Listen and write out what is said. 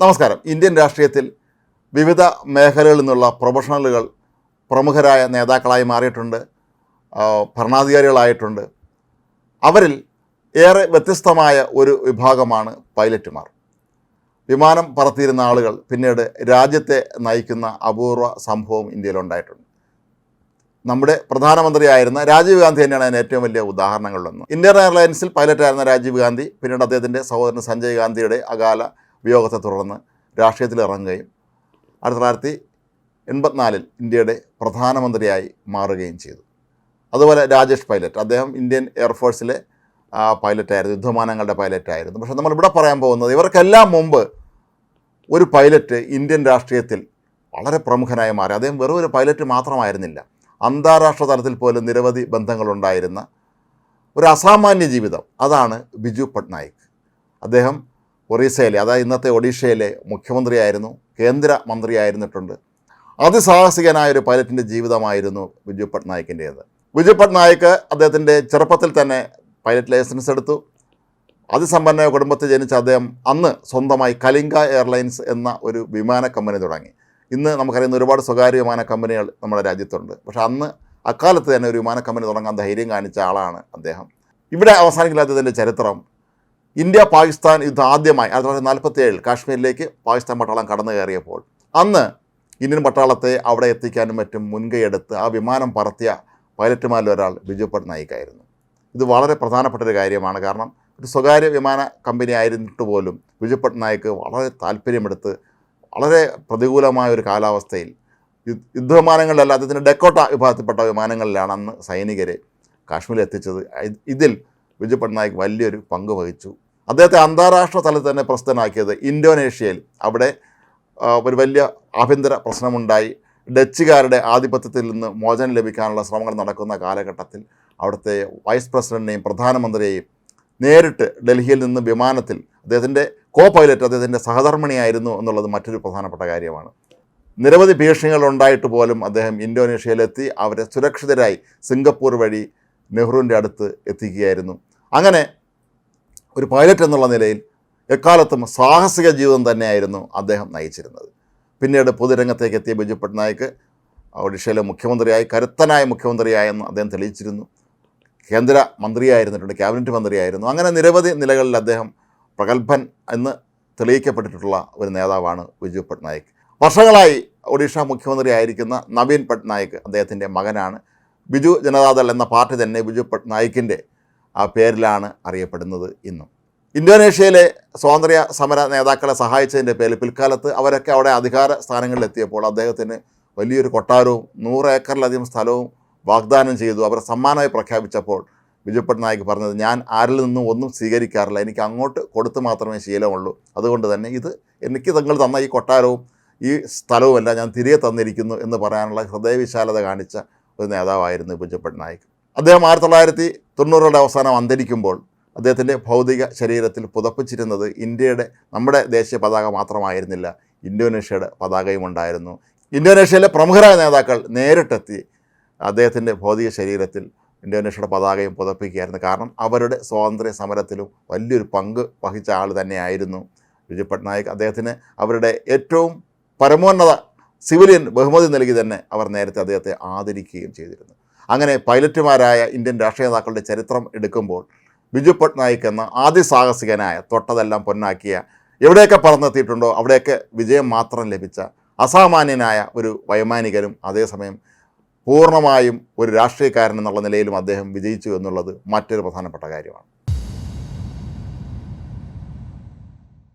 നമസ്കാരം. ഇന്ത്യൻ രാഷ്ട്രീയത്തിൽ വിവിധ മേഖലകളിൽ നിന്നുള്ള പ്രൊഫഷണലുകൾ പ്രമുഖരായ നേതാക്കളായി മാറിയിട്ടുണ്ട്. ഭരണാധികാരികളായിട്ടുണ്ട്. അവരിൽ ഏറെ വ്യത്യസ്തമായ ഒരു വിഭാഗമാണ് പൈലറ്റുമാർ. വിമാനം പറത്തിയിരുന്ന ആളുകൾ പിന്നീട് രാജ്യത്തെ നയിക്കുന്ന അപൂർവ സംഭവം ഇന്ത്യയിലുണ്ടായിട്ടുണ്ട് നമ്മുടെ പ്രധാനമന്ത്രിയായിരുന്ന രാജീവ് ഗാന്ധി തന്നെയാണ് അതിന് ഏറ്റവും വലിയ ഉദാഹരണങ്ങളിലൊന്ന്. ഇന്ത്യൻ എയർലൈൻസിൽ പൈലറ്റായിരുന്ന രാജീവ് ഗാന്ധി പിന്നീട് അദ്ദേഹത്തിന്റെ സഹോദരൻ സഞ്ജയ് ഗാന്ധിയുടെ അകാല വിയോഗത്തെ തുടർന്ന് രാഷ്ട്രീയത്തിൽ ഇറങ്ങുകയും ആയിരത്തി തൊള്ളായിരത്തി എൺപത്തിനാലിൽ ഇന്ത്യയുടെ പ്രധാനമന്ത്രിയായി മാറുകയും ചെയ്തു. അതുപോലെ രാജേഷ് പൈലറ്റ് അദ്ദേഹം ഇന്ത്യൻ എയർഫോഴ്സിലെ പൈലറ്റായിരുന്നു യുദ്ധമാനങ്ങളുടെ പൈലറ്റായിരുന്നു. പക്ഷേ നമ്മളിവിടെ പറയാൻ പോകുന്നത് ഇവർക്കെല്ലാം മുമ്പ് ഒരു പൈലറ്റ് ഇന്ത്യൻ രാഷ്ട്രീയത്തിൽ വളരെ പ്രമുഖനായി മാറി. അദ്ദേഹം വെറും ഒരു പൈലറ്റ് മാത്രമായിരുന്നില്ല. അന്താരാഷ്ട്ര തലത്തിൽ പോലും നിരവധി ബന്ധങ്ങളുണ്ടായിരുന്ന ഒരു അസാമാന്യ ജീവിതം. അതാണ് ബിജു പട്നായിക്. അദ്ദേഹം ഒറീസയിലെ അതായത് ഇന്നത്തെ ഒഡീഷയിലെ മുഖ്യമന്ത്രിയായിരുന്നു കേന്ദ്ര മന്ത്രിയായിരുന്നിട്ടുണ്ട്. അതിസാഹസികനായ ഒരു പൈലറ്റിന്റെ ജീവിതമായിരുന്നു ബിജു പട്നായിക്കിന്റേത് ബിജു പട്നായിക്ക് അദ്ദേഹത്തിന്റെ ചെറുപ്പത്തിൽ തന്നെ പൈലറ്റ് ലൈസൻസ് എടുത്തു. അതിസമ്പന്നമായ കുടുംബത്തിൽ ജനിച്ച അദ്ദേഹം അന്ന് സ്വന്തമായി കലിംഗ എയർലൈൻസ് എന്ന ഒരു വിമാന കമ്പനി തുടങ്ങി. ഇന്ന് നമുക്കറിയുന്ന ഒരുപാട് സ്വകാര്യ വിമാന കമ്പനികൾ നമ്മുടെ രാജ്യത്തുണ്ട്. പക്ഷേ അന്ന് അക്കാലത്ത് തന്നെ ഒരു വിമാന കമ്പനി തുടങ്ങാൻ ധൈര്യം കാണിച്ച ആളാണ് അദ്ദേഹം. ഇവിടെ അവസാനിക്കില്ലാത്തതിന്റെ ചരിത്രം ഇന്ത്യ പാകിസ്ഥാൻ യുദ്ധം ആദ്യമായി ആയിരത്തി തൊള്ളായിരത്തി നാൽപ്പത്തി ഏഴിൽ കാശ്മീരിലേക്ക് പാകിസ്ഥാൻ പട്ടാളം കടന്നു കയറിയപ്പോൾ അന്ന് ഇന്ത്യൻ പട്ടാളത്തെ അവിടെ എത്തിക്കാനും മറ്റും മുൻകൈയെടുത്ത് ആ വിമാനം പറത്തിയ പൈലറ്റുമാരിൽ ഒരാൾ ബിജു പട്നായിക്കായിരുന്നു. ഇത് വളരെ പ്രധാനപ്പെട്ട ഒരു കാര്യമാണ്. കാരണം ഒരു സ്വകാര്യ വിമാന കമ്പനി ആയിരുന്നിട്ട് പോലും ബിജു പട്നായിക്ക് വളരെ താല്പര്യമെടുത്ത് വളരെ പ്രതികൂലമായ ഒരു കാലാവസ്ഥയിൽ യുദ്ധവിമാനങ്ങളിലല്ല അദ്ദേഹത്തിന്റെ ഡെക്കോട്ട വിഭാഗത്തിൽപ്പെട്ട വിമാനങ്ങളിലാണ് അന്ന് സൈനികരെ കാശ്മീരിൽ എത്തിച്ചത് ഇതിൽ ബിജു പട്നായിക് വലിയൊരു പങ്ക് വഹിച്ചു. അദ്ദേഹത്തെ അന്താരാഷ്ട്ര തലത്തിൽ തന്നെ പ്രസിദ്ധനാക്കിയത് ഇന്തോനേഷ്യയിൽ. അവിടെ ഒരു വലിയ ആഭ്യന്തര പ്രശ്നമുണ്ടായി. ഡച്ചുകാരുടെ ആധിപത്യത്തിൽ നിന്ന് മോചനം ലഭിക്കാനുള്ള ശ്രമങ്ങൾ നടക്കുന്ന കാലഘട്ടത്തിൽ അവിടുത്തെ വൈസ് പ്രസിഡന്റിനെയും പ്രധാനമന്ത്രിയെയും നേരിട്ട് ഡൽഹിയിൽ നിന്ന് വിമാനത്തിൽ അദ്ദേഹത്തിന്റെ കോ പൈലറ്റ് അദ്ദേഹത്തിന്റെ സഹധർമ്മിണിയായിരുന്നു എന്നുള്ളത് മറ്റൊരു പ്രധാനപ്പെട്ട കാര്യമാണ്. നിരവധി ഭീഷണികൾ ഉണ്ടായിട്ട് പോലും അദ്ദേഹം ഇന്തോനേഷ്യയിലെത്തി അവരെ സുരക്ഷിതരായി സിംഗപ്പൂർ വഴി നെഹ്റുവിന്റെ അടുത്ത് എത്തിക്കുകയായിരുന്നു. അങ്ങനെ ഒരു പൈലറ്റ് എന്നുള്ള നിലയിൽ എക്കാലത്തും സാഹസിക ജീവിതം തന്നെയായിരുന്നു അദ്ദേഹം നയിച്ചിരുന്നത്. പിന്നീട് പൊതുരംഗത്തേക്ക് എത്തിയ ബിജു പട്നായിക്ക് ഒഡീഷയിലെ മുഖ്യമന്ത്രിയായി കരുത്തനായ മുഖ്യമന്ത്രിയായെന്ന് അദ്ദേഹം തെളിയിച്ചിരുന്നു. കേന്ദ്ര മന്ത്രിയായിരുന്നിട്ടുണ്ട് ക്യാബിനറ്റ് മന്ത്രിയായിരുന്നു. അങ്ങനെ നിരവധി നിലകളിൽ അദ്ദേഹം പ്രഗത്ഭൻ എന്ന് തെളിയിക്കപ്പെട്ടിട്ടുള്ള ഒരു നേതാവാണ് ബിജു പട്നായിക്. വർഷങ്ങളായി ഒഡീഷ മുഖ്യമന്ത്രി ആയിരിക്കുന്ന നവീൻ പട്നായിക് അദ്ദേഹത്തിന്റെ മകനാണ്. ബിജു ജനതാദൾ എന്ന പാർട്ടി തന്നെ ബിജു പട്നായിക്കിന്റെ ആ പേരിലാണ് അറിയപ്പെടുന്നത് ഇന്നും. ഇന്തോനേഷ്യയിലെ സ്വാതന്ത്ര്യ സമര നേതാക്കളെ സഹായിച്ചതിന്റെ പേരിൽ പിൽക്കാലത്ത് അവരൊക്കെ അവിടെ അധികാര സ്ഥാനങ്ങളിലെത്തിയപ്പോൾ അദ്ദേഹത്തിന് വലിയൊരു കൊട്ടാരവും നൂറ് ഏക്കറിലധികം സ്ഥലവും വാഗ്ദാനം ചെയ്തു. അവർ സമ്മാനമായി പ്രഖ്യാപിച്ചപ്പോൾ ബിജു പട്നായിക് പറഞ്ഞത് ഞാൻ ആരിൽ നിന്നും ഒന്നും സ്വീകരിക്കാറില്ല. എനിക്ക് അങ്ങോട്ട് കൊടുത്ത് മാത്രമേ ശീലമുള്ളൂ. അതുകൊണ്ട് തന്നെ ഇത് എനിക്ക് തങ്ങൾ തന്ന ഈ കൊട്ടാരവും ഈ സ്ഥലവുമെല്ലാം ഞാൻ തിരികെ തന്നിരിക്കുന്നു എന്ന് പറയാനുള്ള ഹൃദയവിശാലത കാണിച്ച ഒരു നേതാവായിരുന്നു ബിജു പട്നായിക് അദ്ദേഹം ആയിരത്തി തൊള്ളായിരത്തി തൊണ്ണൂറുകളുടെ അവസാനം അന്തരിക്കുമ്പോൾ അദ്ദേഹത്തിന്റെ ഭൗതിക ശരീരത്തിൽ പുതപ്പിച്ചിരുന്നത് ഇന്ത്യയുടെ നമ്മുടെ ദേശീയ പതാക മാത്രമായിരുന്നില്ല. ഇന്തോനേഷ്യയുടെ പതാകയും ഉണ്ടായിരുന്നു. ഇന്തോനേഷ്യയിലെ പ്രമുഖരായ നേതാക്കൾ നേരിട്ടെത്തി അദ്ദേഹത്തിന്റെ ഭൗതിക ശരീരത്തിൽ ഇന്തോനേഷ്യയുടെ പതാകയും പുതപ്പിക്കുകയായിരുന്നു. കാരണം അവരുടെ സ്വാതന്ത്ര്യ സമരത്തിലും വലിയൊരു പങ്ക് വഹിച്ച ആൾ തന്നെയായിരുന്നു ബിജു പട്നായിക്. അദ്ദേഹത്തിന് അവരുടെ ഏറ്റവും പരമോന്നത സിവിലിയൻ ബഹുമതി നൽകി തന്നെ അവർ നേരത്തെ അദ്ദേഹത്തെ ആദരിക്കുകയും ചെയ്തിരുന്നു. അങ്ങനെ പൈലറ്റുമാരായ ഇന്ത്യൻ രാഷ്ട്രീയ നേതാക്കളുടെ ചരിത്രം എടുക്കുമ്പോൾ ബിജു പട്നായിക് എന്ന ആദ്യ സാഹസികനായ തൊട്ടതെല്ലാം പൊന്നാക്കിയ എവിടെയൊക്കെ പറന്നെത്തിയിട്ടുണ്ടോ അവിടെയൊക്കെ വിജയം മാത്രം ലഭിച്ച അസാമാന്യനായ ഒരു വൈമാനികനും അതേസമയം പൂർണമായും ഒരു രാഷ്ട്രീയക്കാരൻ എന്നുള്ള നിലയിലും അദ്ദേഹം വിജയിച്ചു എന്നുള്ളത് മറ്റൊരു പ്രധാനപ്പെട്ട കാര്യമാണ്.